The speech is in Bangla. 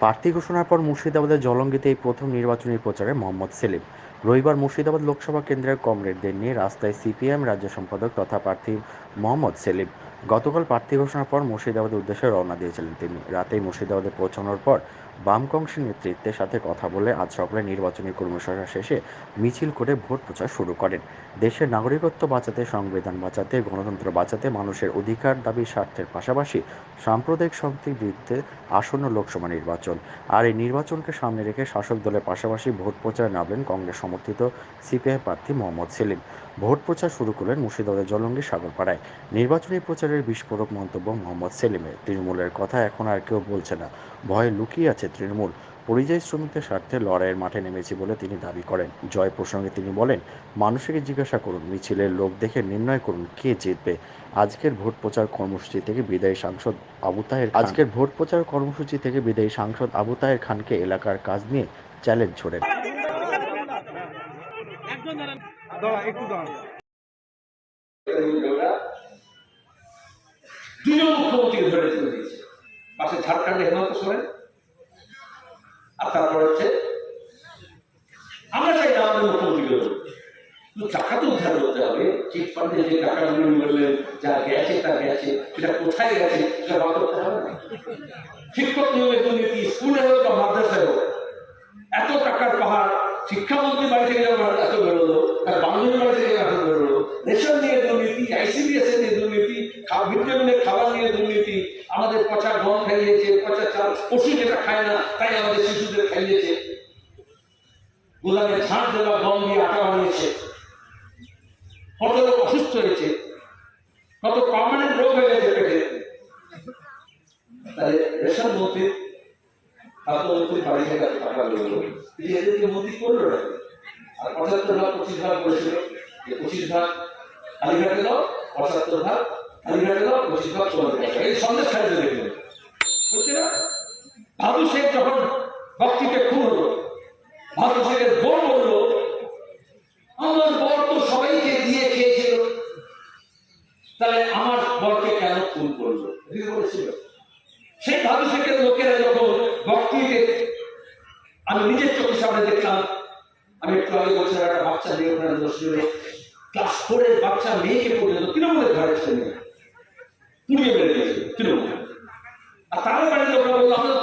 প্রার্থী ঘোষণার পর মুর্শিদাবাদের জলঙ্গিতে এই প্রথম নির্বাচনী প্রচারে মোহাম্মদ সেলিম। রবিবার মুর্শিদাবাদ লোকসভা কেন্দ্রের কমরেডদের নিয়ে রাস্তায় সিপিএম রাজ্য সম্পাদক তথা প্রার্থী মোহাম্মদ সেলিম গতকাল প্রার্থী ঘোষণার পর মুর্শিদাবাদের উদ্দেশ্যে রওনা দিয়েছিলেন তিনি। রাতেই মুর্শিদাবাদে পৌঁছানোর পর বাম কংসের নেতৃত্বের সাথে কথা বলে আজ সকালে নির্বাচনী কর্মসূচি শেষে মিছিল করে ভোট প্রচার শুরু করেন। দেশের নাগরিকত্ব বাঁচাতে, সংবিধান বাঁচাতে, গণতন্ত্র বাঁচাতে মানুষের অধিকার দাবি স্বার্থের পাশাপাশি সাম্প্রদায়িক শক্তির বিরুদ্ধে আসন্ন লোকসভা নির্বাচন। আর এই নির্বাচনকে সামনে রেখে শাসক দলের পাশাপাশি ভোট প্রচারে নামলেন কংগ্রেস সমর্থিত সিপিআই প্রার্থী মোহাম্মদ সেলিম। ভোট প্রচার শুরু করলেন মুর্শিদাবাদের জলঙ্গি সাগরপাড়ায়। নির্বাচনী প্রচারের বিস্ফোরক মন্তব্য মোহাম্মদ সেলিমের। তৃণমূলের কথা এখন আর কেউ বলছে না। ভয়ে লুকিয়ে আছে তৃণমূল। পরিযায়ী শ্রমিকদের স্বার্থে লড়াইয়ের মাঠে নেমেছি বলে তিনি দাবি করেন। জয় প্রসঙ্গে তিনি বলেন, মানুষকে জিজ্ঞাসা করুন, মিছিলের লোক দেখে নির্ণয় করুন কে জিতবে। আজকের ভোট প্রচার কর্মসূচি থেকে বিদায়ী সাংসদ আবু তাহের আজকের ভোট প্রচার কর্মসূচি থেকে বিদায়ী সাংসদ আবু তাহের খানকে এলাকার কাজ নিয়ে চ্যালেঞ্জ ছোড়েন। দাঁড়া চাই না আমাদের মুখ্যমন্ত্রীকে করতে হবে। চিট ফান্ডে যে টাকাগুলো গেছে, তা গেছে, সেটা কোথায় গেছে, সেটা বার হবে না। শিক্ষক আমাদের পচা গম খাইয়েছে পচা চাল পশু যেটা খায় না, তাই আমাদের শিশুদের খাইয়েছে গোলামে ছাড় দেওয়া গম দিয়ে আটা বানিয়েছে। কত লোক অসুস্থ হয়েছে। কত পার্মানেন্ট রোগ হয়ে গেছে পেটে। রেশন মন্ত্রী স্বাস্থ্যমন্ত্রী বাড়ি থেকে বেরোলো এদেরকে মন্ত্রী করল না? আর পঁচাত্তর ভাগ পঁচিশ ভাগ করেছিল যে পঁচিশ ভাগ কালীঘাটে দাও, পঁচাত্তর ভাগ কালীঘাটে দাও, পঁচিশ ভাগ কাছে এই সন্দেশ খাইতে দেখলেন বুঝছে না? ভাবু শেখ যখন ভক্তিতে খুন হলো ভাবু শেখের বোন বলল, আমার বর তো সবাইকে দিয়ে খেয়েছিল। তাহলে আমার বরকে কেন খুন করল? বলেছিল। সেই ভাবু শেখের লোকেরা যখন ভক্তিতে, আমি নিজের চোখের সামনে দেখলাম আমি একটু আগে বলছিলাম, একটা বাচ্চা নিয়ে ওখানে দোষী ক্লাস ফোরের বাচ্চা মেয়েকে পর্যন্ত তৃণমূলের ঘরে ছেলে পুড়িয়ে মেরে দিয়েছে তৃণমূল। আর তার বাড়িতে ওরা বলল, আমরা